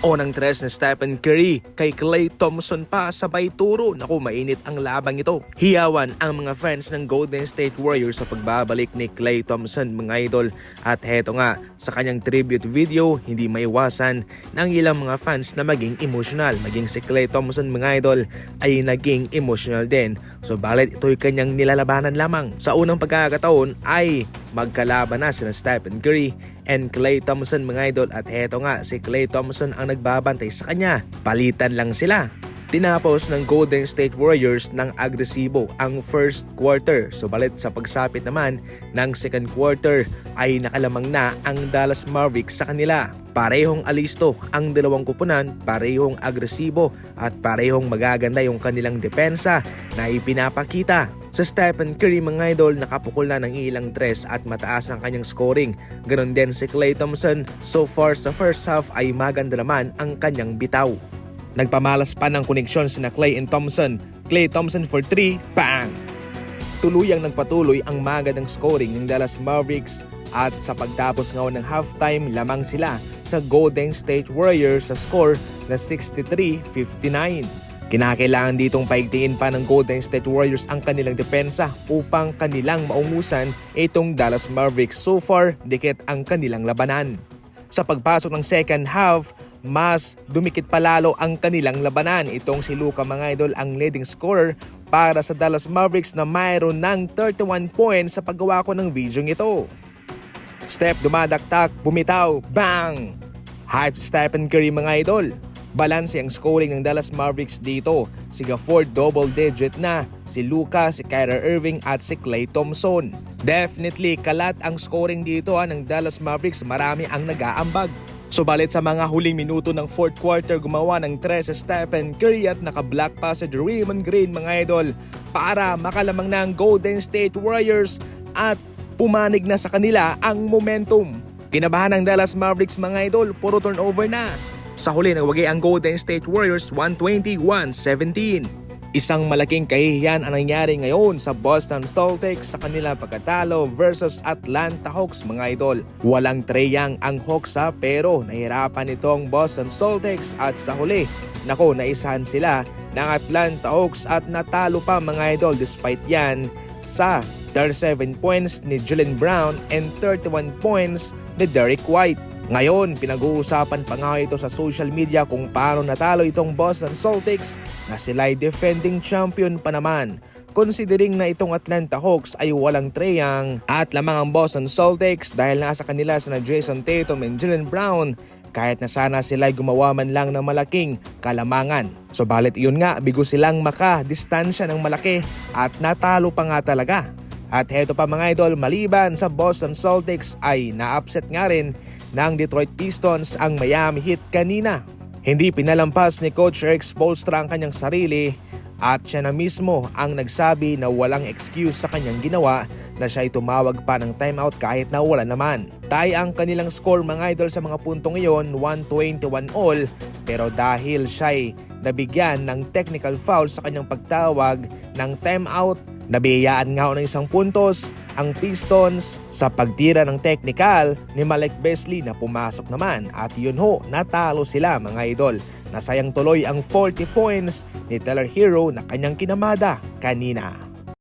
O ng tres ni Stephen Curry kay Klay Thompson pa sabay turo. Naku, mainit ang labang ito. Hiyawan ang mga fans ng Golden State Warriors sa pagbabalik ni Klay Thompson mga idol. At heto nga, sa kanyang tribute video, hindi maiwasan ng ilang mga fans na maging emotional. Maging si Klay Thompson mga idol ay naging emotional din. So balit ito'y kanyang nilalabanan lamang. Sa unang pagkakataon ay magkalaban na sina Stephen Curry and Klay Thompson mga idol at heto nga si Klay Thompson ang nagbabantay sa kanya. Palitan lang sila. Tinapos ng Golden State Warriors ng agresibo ang first quarter. Subalit sa pagsapit naman ng second quarter ay nakalamang na ang Dallas Mavericks sa kanila. Parehong alisto ang dalawang kupunan, parehong agresibo at parehong magaganda yung kanilang depensa na ipinapakita. Sa Stephen Curry mga idol, nakapukol na ng ilang tres at mataas ang kanyang scoring. Ganon din si Klay Thompson. So far sa first half ay maganda naman ang kanyang bitaw. Nagpamalas pa ng koneksyon sina Clay and Thompson. Clay Thompson for 3, bang! Tuluyang nagpatuloy ang magandang scoring ng Dallas Mavericks at sa pagtapos nga ng halftime lamang sila sa Golden State Warriors sa score na 63-59. Kinakailangan ditong paigtingin pa ng Golden State Warriors ang kanilang depensa upang kanilang maungusan itong Dallas Mavericks. So far, dikit ang kanilang labanan. Sa pagpasok ng second half, mas dumikit palalo ang kanilang labanan. Itong si Luka mga idol ang leading scorer para sa Dallas Mavericks na mayroon ng 31 points sa paggawa ko ng video ito. Step dumadaktak, bumitaw, bang! Hype Stephen Curry mga idol. Balanse ang scoring ng Dallas Mavericks dito. Si Gafford double digit na, si Luka, si Kyrie Irving at si Klay Thompson. Definitely kalat ang scoring dito ha, ng Dallas Mavericks. Marami ang nag-aambag. Subalit sa mga huling minuto ng fourth quarter gumawa ng tres si Stephen Curry at naka-black pa si Draymond Green mga idol para makalamang ang Golden State Warriors at pumanig na sa kanila ang momentum. Kinabahan ng Dallas Mavericks mga idol, puro turnover na. Sa huli nagwagi ang Golden State Warriors 121-17. Isang malaking kahihiyan ang nangyari ngayon sa Boston Celtics sa kanila pagkatalo versus Atlanta Hawks mga idol. Walang treyang ang Hawks ha pero nahirapan itong Boston Celtics at sa huli, nako naisahan sila ng Atlanta Hawks at natalo pa mga idol despite yan sa 37 points ni Jalen Brown and 31 points ni Derek White. Ngayon, pinag-uusapan pa nga ito sa social media kung paano natalo itong Boston Celtics na sila'y defending champion pa naman. Considering na itong Atlanta Hawks ay walang treyang at lamang ang Boston Celtics dahil nasa kanila sina Jason Tatum and Jalen Brown kahit na sana sila'y gumawa man lang ng malaking kalamangan. So balit iyon nga, bigo silang maka-distansya ng malaki at natalo pa nga talaga. At heto pa mga idol, maliban sa Boston Celtics ay na-upset nga rin ng Detroit Pistons ang Miami Heat kanina. Hindi pinalampas ni Coach Eric Spoelstra ang kanyang sarili at siya na mismo ang nagsabi na walang excuse sa kanyang ginawa na siya ay tumawag pa ng timeout kahit na wala naman. Tay ang kanilang score mga idol sa mga puntong iyon, 121 all, pero dahil siya ay nabigyan ng technical foul sa kanyang pagtawag ng timeout, nabiyayaan nga ng isang puntos ang Pistons sa pagtira ng technical ni Malik Beasley na pumasok naman at yun ho, natalo sila mga idol. Nasayang tuloy ang 40 points ni Taylor Hero na kanyang kinamada kanina.